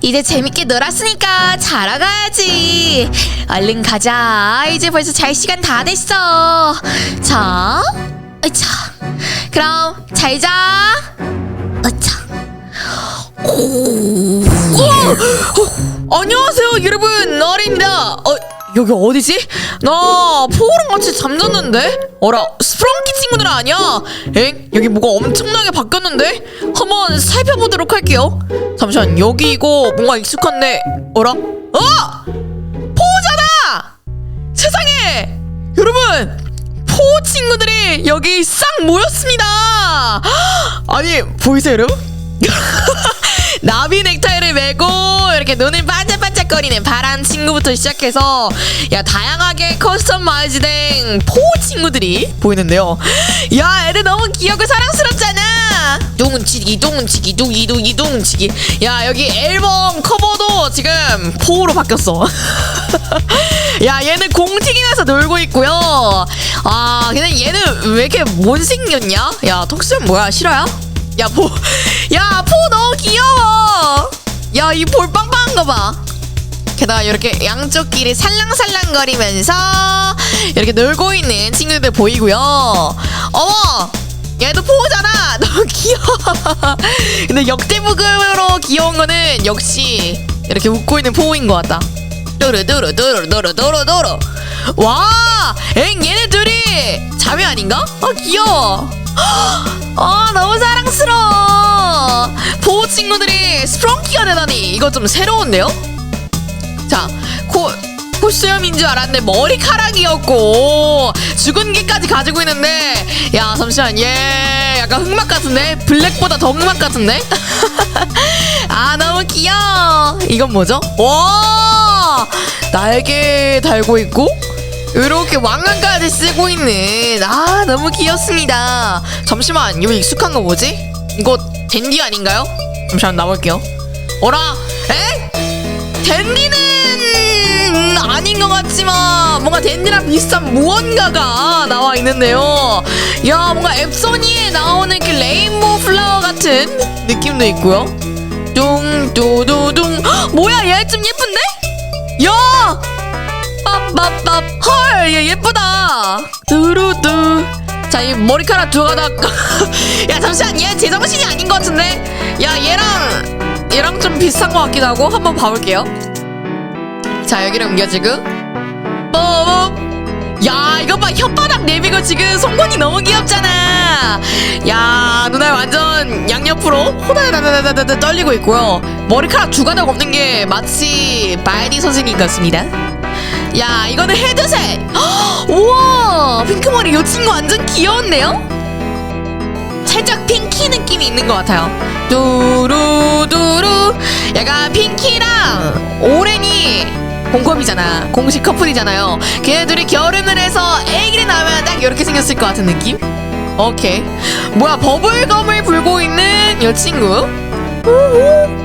이제 재밌게 놀았으니까 자러 가야지. 얼른 가자. 이제 벌써 잘 시간 다 됐어. 자, 으차. 그럼 잘 자. 으차. 어, 안녕하세요, 여러분. 너리입니다. 어, 여기 어디지? 나 포우랑 같이 잠잤는데? 어라, 스프렁키 친구들 아니야? 엥? 여기 뭐가 엄청나게 바뀌었는데? 한번 살펴보도록 할게요. 잠시만, 여기 이거 뭔가 익숙한데, 어라? 어! 포우잖아! 세상에! 여러분! 포우 친구들이 여기 싹 모였습니다! 아니, 보이세요, 여러분? 나비 넥타이를 메고 이렇게 눈을 반짝 반짝거리는 파란 친구부터 시작해서 야 다양하게 커스터마이즈된 포 친구들이 보이는데요. 야 애들 너무 귀엽고 사랑스럽잖아. 둥치기 둥치기 둥이 둥이 둥치기. 야 여기 앨범 커버도 지금 포로 바뀌었어. 야 얘는 공튀기 나서 놀고 있고요. 아 근데 얘는 왜 이렇게 못생겼냐? 야 턱수염 뭐야 싫어요? 야, 포, 야, 포 너무 귀여워. 야, 이 볼 빵빵한 거 봐. 게다가 이렇게 양쪽 길이 살랑살랑거리면서 이렇게 놀고 있는 친구들 보이고요. 어머, 얘도 포잖아. 너무 귀여워. 근데 역대부급으로 귀여운 거는 역시 이렇게 웃고 있는 포인 것 같다. 도르도르도르도르도르도르. 와, 엥 얘네 둘이 자매 아닌가? 아 귀여워. 아 너무 사랑스러워 보호 친구들이 스프렁키가 되다니 이거 좀 새로운데요? 자 코, 코수염인 줄 알았는데 머리카락이었고 죽은 개까지 가지고 있는데 야 잠시만 얘 약간 흑막 같은데? 블랙보다 더 흑막 같은데? 아 너무 귀여워 이건 뭐죠? 와 날개 달고 있고 이렇게 왕관까지 쓰고 있는 아 너무 귀엽습니다 잠시만 이거 익숙한 거 뭐지? 이거 댄디 아닌가요? 잠시만 나볼게요 어라? 에? 댄디 는 아닌 것 같지만 뭔가 댄디랑 비슷한 무언가가 나와 있는데요 야 뭔가 앱소니에 나오는 그 레인보우 플라워 같은 느낌도 있고요 헉, 뭐야 얘 좀 예쁜데? 야 빰빰빰 헐, 얘 예쁘다. 두루두. 자, 이 머리카락 두 가닥. 야, 잠시만, 얘 제정신이 아닌 것 같은데? 야, 얘랑, 얘랑 좀 비슷한 것 같기도 하고, 한번 봐볼게요. 자, 여기를 옮겨지고. 뽀뽀. 야, 이거 봐. 혓바닥 내미고 지금 송곳니 너무 귀엽잖아. 야, 누나 완전 양옆으로 호다다다다다다 떨리고 있고요. 머리카락 두 가닥 없는 게 마치 바이디 선생님 같습니다. 야 이거는 헤드셋 헉, 우와 핑크머리 이 친구 완전 귀여운데요? 살짝 핑키 느낌이 있는 것 같아요 두루두루 약간 핑키랑 오렌이 공컴이잖아. 공식 커플이잖아요. 걔네들이 결혼을 해서 애기를 낳으면 딱 이렇게 생겼을 것 같은 느낌? 오케이. 뭐야 버블검을 불고 있는 이 친구? 우후.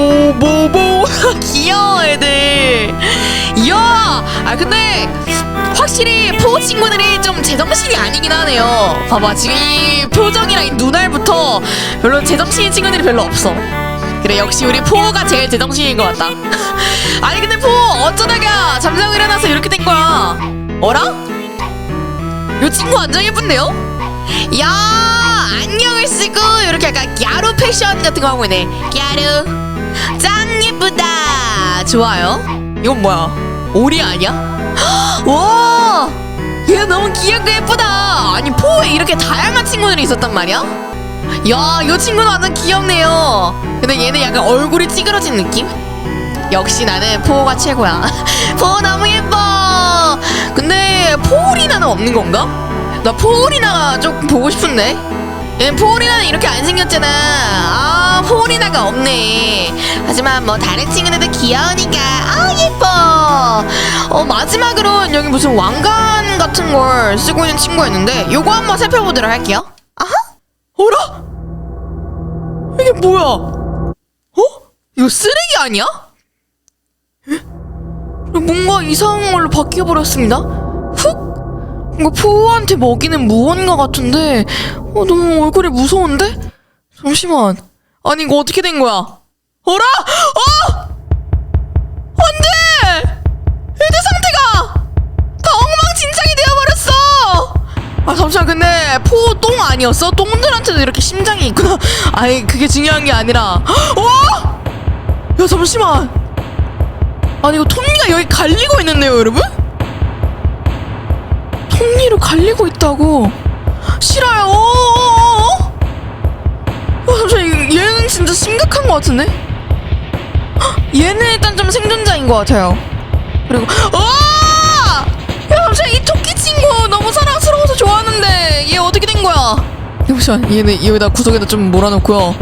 보보보보보보보 귀여워 애들. 이야. 아 근데 확실히 포 친구들이 좀 제정신이 아니긴 하네요. 봐봐 지금 이 표정이랑 이 눈알부터 별로 제정신인 친구들이 별로 없어 그래 역시 우리 포가 제일 제정신인 것 같다. 아니 근데 포 어쩌다가 잠자고 일어나서 이렇게 된 거야? 어라? 이 친구 완전 예쁜데요? 야 안경을 쓰고 이렇게 약간 갸루 패션 같은 거 하고 있네. 갸루. 짱 예쁘다. 좋아요. 이건 뭐야? 오리 아니야? 와얘 너무 귀엽고 예쁘다. 아니 포에 이렇게 다양한 친구들이 있었단 말이야? 야 이 친구는 완전 귀엽네요. 근데 얘는 약간 얼굴이 찌그러진 느낌? 역시 나는 포가 최고야. 포 너무 예뻐! 근데 포우리나는 없는 건가? 나 포우리나가 좀 보고 싶은데? 얘는 포우리나는 이렇게 안 생겼잖아. 아 포우리나가 없네. 하지만 뭐 다른 친구들도 귀여우니까. 아 예뻐! 어 마지막으로 여기 무슨 왕관 같은 걸 쓰고 있는 친구였는데 요거 한번 살펴보도록 할게요 어라 이게 뭐야 어? 이거 쓰레기 아니야? 에? 뭔가 이상한 걸로 바뀌어버렸습니다 훅 이거 포우한테 먹이는 무언가 같은데 어, 너무 얼굴이 무서운데? 잠시만. 아니 이거 어떻게 된 거야? 어라? 어! 아 잠시만 근데 포 똥 아니었어? 똥들한테도 이렇게 심장이 있구나. 아니 그게 중요한 게 아니라. 어? 야 잠시만. 아니 이거 톱니가 여기 갈리고 있는데요 여러분? 톱니로 갈리고 있다고. 싫어요. 어어어어. 어, 잠시만 이- 얘는 진짜 심각한 것 같은데? 헉, 얘는 일단 좀 생존자인 것 같아요. 그리고 어! 잠시만 얘는 여기다 구석에다 좀 몰아놓고요.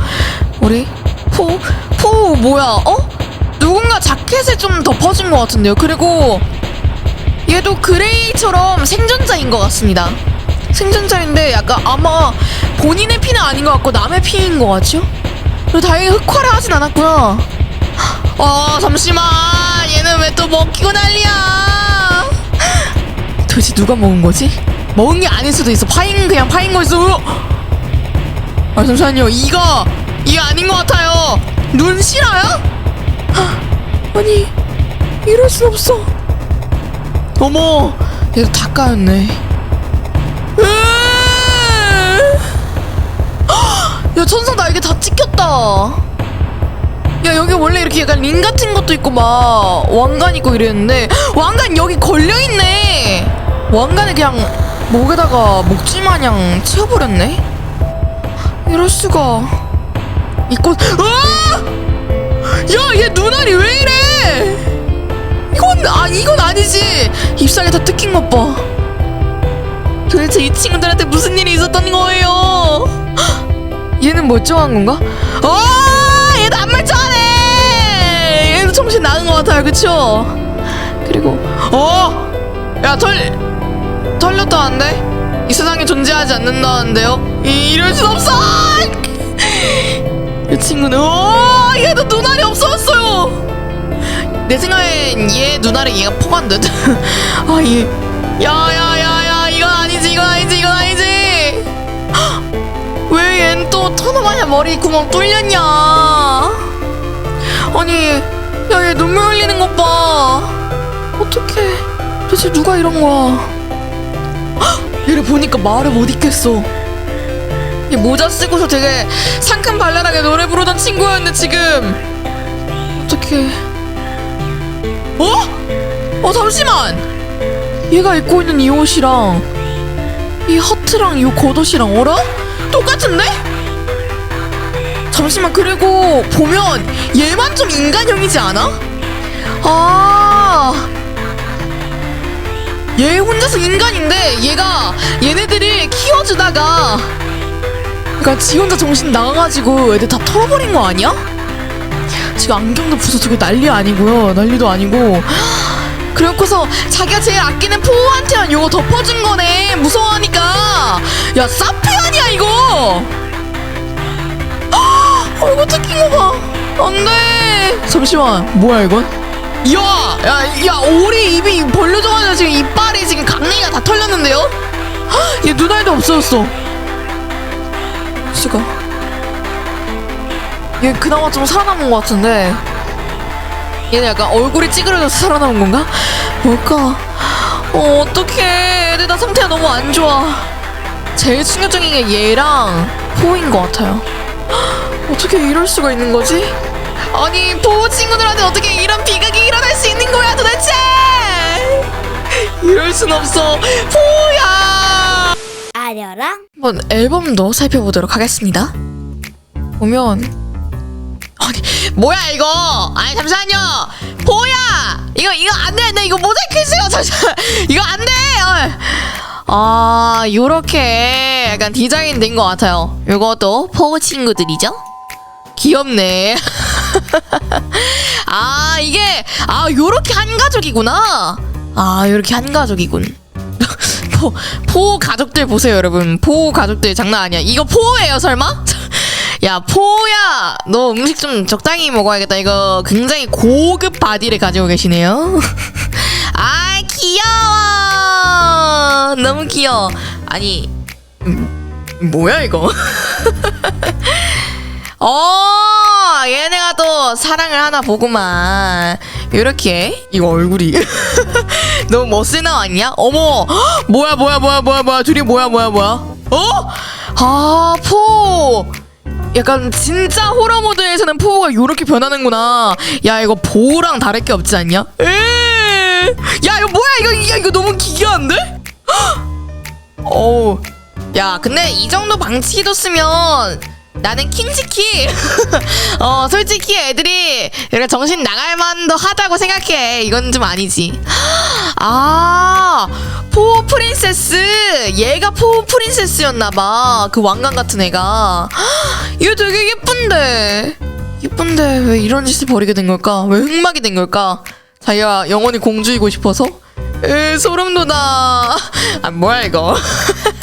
우리 포 포 뭐야? 어? 누군가 자켓에 좀 덮어준 것 같은데요. 그리고 얘도 그레이처럼 생존자인 것 같습니다. 생존자인데 약간 아마 본인의 피는 아닌 것 같고 남의 피인 것 같죠? 그리고 다행히 흑화를 하진 않았구나. 어 잠시만 얘는 왜 또 먹히고 난리야? 도대체 누가 먹은 거지? 먹은 게 아닐 수도 있어. 파인 그냥 파인 거 있어. 아 잠시만요. 이거 이게 아닌 것 같아요. 눈 실화야? 아니 이럴 수 없어. 어머 얘도 다 까였네. 야 천사 날개 다 찢겼다. 야 여기 원래 이렇게 약간 링 같은 것도 있고 막 왕관 있고 이랬는데 왕관 여기 걸려 있네. 왕관을 그냥 목에다가 목줄 마냥 치워버렸네. 이럴 수가. 이꽃. 아! 야 얘 눈알이 왜 이래? 이건 아 이건 아니지. 잎사귀 다 뜯긴 것 봐. 도대체 이 친구들한테 무슨 일이 있었던 거예요? 얘는 멀쩡한 건가? 어, 얘도 안 멀쩡하네. 얘도 정신 나간 것 같아요, 그쵸? 그리고 어, 야 털, 털렸다는데? 이 세상에 존재하지 않는다는데요? 이, 이럴 순 없어! 이 친구는 어, 얘도 눈알이 없어졌어요. 내 생각엔 얘 눈알에 얘가 포간 듯. 아, 얘, 야야야야, 이건 아니지, 이건 아니지, 이건 아니지. 왜 얜또 터너마냥 머리 구멍 뚫렸냐? 아니, 야, 얘 눈물 흘리는 것 봐. 어떡해. 도대체 누가 이런 거야? 헉, 얘를 보니까 말을 못 읽겠어. 얘 모자 쓰고서 되게 상큼 발랄하게 노래 부르던 친구였는데 지금 어떡해. 어? 어, 잠시만! 얘가 입고 있는 이 옷이랑 이 하트랑 이 겉옷이랑 어라? 똑같은데? 잠시만 그리고 보면 얘만 좀 인간형이지 않아? 아. 얘 혼자서 인간인데 얘가 얘네들을 키워주다가 그러니까 지 혼자 정신 나가가지고 애들 다 털어버린 거 아니야? 지금 안경도 부서지고 난리 아니고요. 난리도 아니고. 그래놓고서 자기가 제일 아끼는 포한테만 요거 덮어준 거네. 무서워하니까. 야 사피 아니야 이거? 어 이거 뜯긴 거 봐. 안 돼. 잠시만. 뭐야 이건? 야, 야, 야, 오리 입이 벌려져가지고 지금 이빨이 지금 강냉이가 다 털렸는데요? 헉, 얘 눈알도 없어졌어. 씨가. 얘 그나마 좀 살아남은 것 같은데. 얘는 약간 얼굴이 찌그러져서 살아남은 건가? 뭘까? 어, 어떡해. 애들 다 상태가 너무 안 좋아. 제일 충격적인 게 얘랑 포인 것 같아요. 헉, 어떻게 이럴 수가 있는 거지? 아니 보호 친구들한테 어떻게 이런 비극이 일어날 수 있는 거야 도대체 이럴 순 없어 포야 아려라. 한번 앨범도 살펴보도록 하겠습니다. 보면 아니 뭐야 이거? 아니 잠시만요. 포야? 이거 이거 안돼 안돼. 이거 모자이크 해주세요 잠시만. 이거 안돼. 아 요렇게 약간 디자인 된 것 같아요. 요것도 포 친구들이죠? 귀엽네. 아 이게 아 요렇게 한 가족이구나. 아 요렇게 한 가족이군. 포, 포 가족들 보세요 여러분. 포 가족들 장난 아니야. 이거 포예요 설마? 야 포야 너 음식 좀 적당히 먹어야겠다. 이거 굉장히 고급 바디를 가지고 계시네요. 아 귀여워. 너무 귀여워. 아니 음, 뭐야 이거? 어, 얘네가 또 사랑을 하나 보구만. 이렇게 이거 얼굴이 너무 멋스 나왔냐? 어머, 헉, 뭐야 뭐야 뭐야 뭐야 뭐야 둘이 뭐야 뭐야 뭐야? 어? 아, 포. 약간 진짜 호러 모드에서는 포가 이렇게 변하는구나. 야 이거 보랑 다를 게 없지 않냐? 에. 야 이거 뭐야 이거 야 이거 너무 기괴한데? 어. 야 근데 이 정도 방치해뒀으면 나는 킹지키. 어 솔직히 애들이 이렇게 정신 나갈 만도 하다고 생각해. 이건 좀 아니지. 아 포 프린세스 얘가 포 프린세스였나 봐. 그 왕관 같은 애가. 얘 되게 예쁜데. 예쁜데 왜 이런 짓을 벌이게 된 걸까? 왜 흑막이 된 걸까? 자기가 영원히 공주이고 싶어서? 에 소름 돋아. 아 뭐야 이거?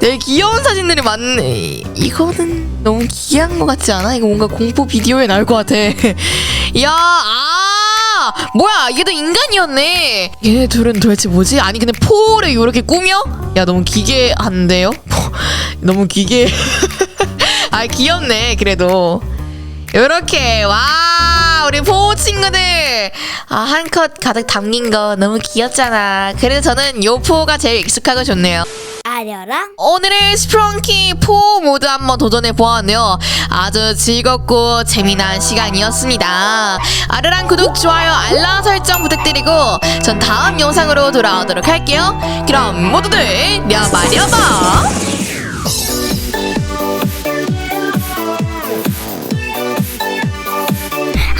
되게 귀여운 사진들이 많네. 이거는 너무 기이한 것 같지 않아? 이거 뭔가 공포 비디오에 나올 것 같아. 야, 아, 뭐야? 이게 다 인간이었네. 얘네 둘은 도대체 뭐지? 아니 근데 포를 이렇게 꾸며? 야, 너무 기괴한데요? 너무 기괴. 아, 귀엽네. 그래도. 요렇게 와 우리 포 친구들 아 한 컷 가득 담긴 거 너무 귀엽잖아 그래서 저는 요 포가 제일 익숙하고 좋네요 아려랑 오늘의 스프렁키 포 모드 한번 도전해 보았네요. 아주 즐겁고 재미난 시간이었습니다. 아르랑 구독, 좋아요, 알람 설정 부탁드리고 전 다음 영상으로 돌아오도록 할게요. 그럼 모두들 려바려바.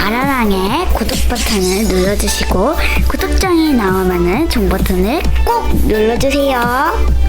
아라랑의 구독 버튼을 눌러주시고 구독장이 나오면은 종 버튼을 꼭 눌러주세요.